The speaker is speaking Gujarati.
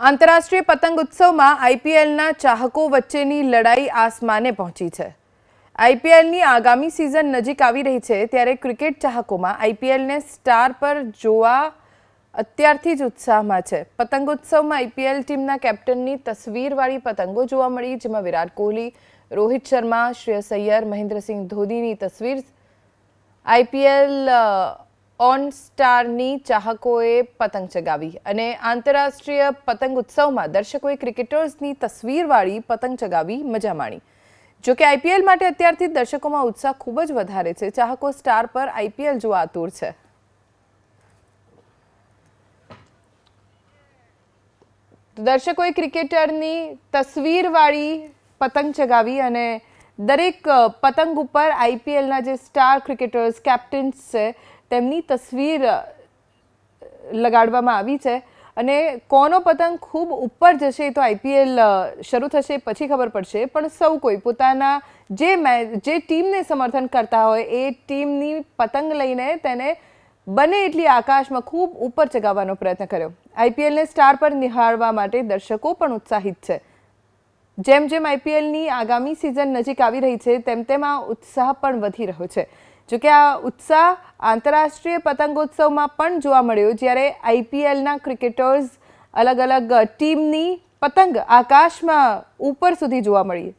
આંતરરાષ્ટ્રીય પતંગ ઉત્સવમાં આઈપીએલના ચાહકો વચ્ચેની લડાઈ આસમાને પહોંચી છે. આઈપીએલની આગામી સિઝન નજીક આવી રહી છે ત્યારે ક્રિકેટ ચાહકોમાં આઈપીએલને સ્ટાર પર જોવા અત્યારથી જ ઉત્સાહમાં છે. પતંગ ઉત્સવમાં આઈપીએલ ટીમના કેપ્ટનની તસવીરવાળી પતંગો જોવા મળી, જેમાં વિરાટ કોહલી, રોહિત શર્મા, શ્રેયસ અય્યર, મહેન્દ્રસિંહ ધોનીની તસવીર. આઈપીએલ ઓન સ્ટારની ચાહકોએ પતંગ ચગાવી અને આંતરરાષ્ટ્રીય પતંગ ઉત્સવમાં દર્શકોએ ક્રિકેટર્સની તસવીરવાળી પતંગ ચગાવી મજા માણી. જો કે આઈપીએલ માટે અત્યારથી દર્શકોમાં ઉત્સાહ ખૂબ જ વધારે છે. ચાહકો સ્ટાર પર આઈપીએલ જોવા આતુર છે. દર્શકોએ ક્રિકેટરની તસવીરવાળી પતંગ ચગાવી અને દરેક પતંગ ઉપર આઈપીએલના જે સ્ટાર ક્રિકેટર્સ, કેપ્ટન્સ છે તેમની તસવીર લગાડવામાં આવી છે અને કોનો પતંગ ખૂબ ઉપર જશે તો આઈપીએલ શરૂ થશે પછી ખબર પડશે, પણ સૌ કોઈ પોતાના જે મે, જે ટીમને સમર્થન કરતા હોય એ ટીમની પતંગ લઈને તેને બને એટલી આકાશમાં ખૂબ ઉપર ચગાવવાનો પ્રયત્ન કર્યો. આઈપીએલને સ્ટાર પર નિહાળવા માટે દર્શકો પણ ઉત્સાહિત છે. જેમ જેમ આઈપીએલની આગામી સિઝન નજીક આવી રહી છે, તેમ તેમ આ ઉત્સાહ પણ વધી રહ્યો છે. જોકે આ ઉત્સાહ આંતરરાષ્ટ્રીય પતંગોત્સવમાં પણ જોવા મળ્યો જ્યારે આઈપીએલના ક્રિકેટર્સ અલગ અલગ ટીમની પતંગ આકાશમાં ઉપર સુધી જોવા મળી.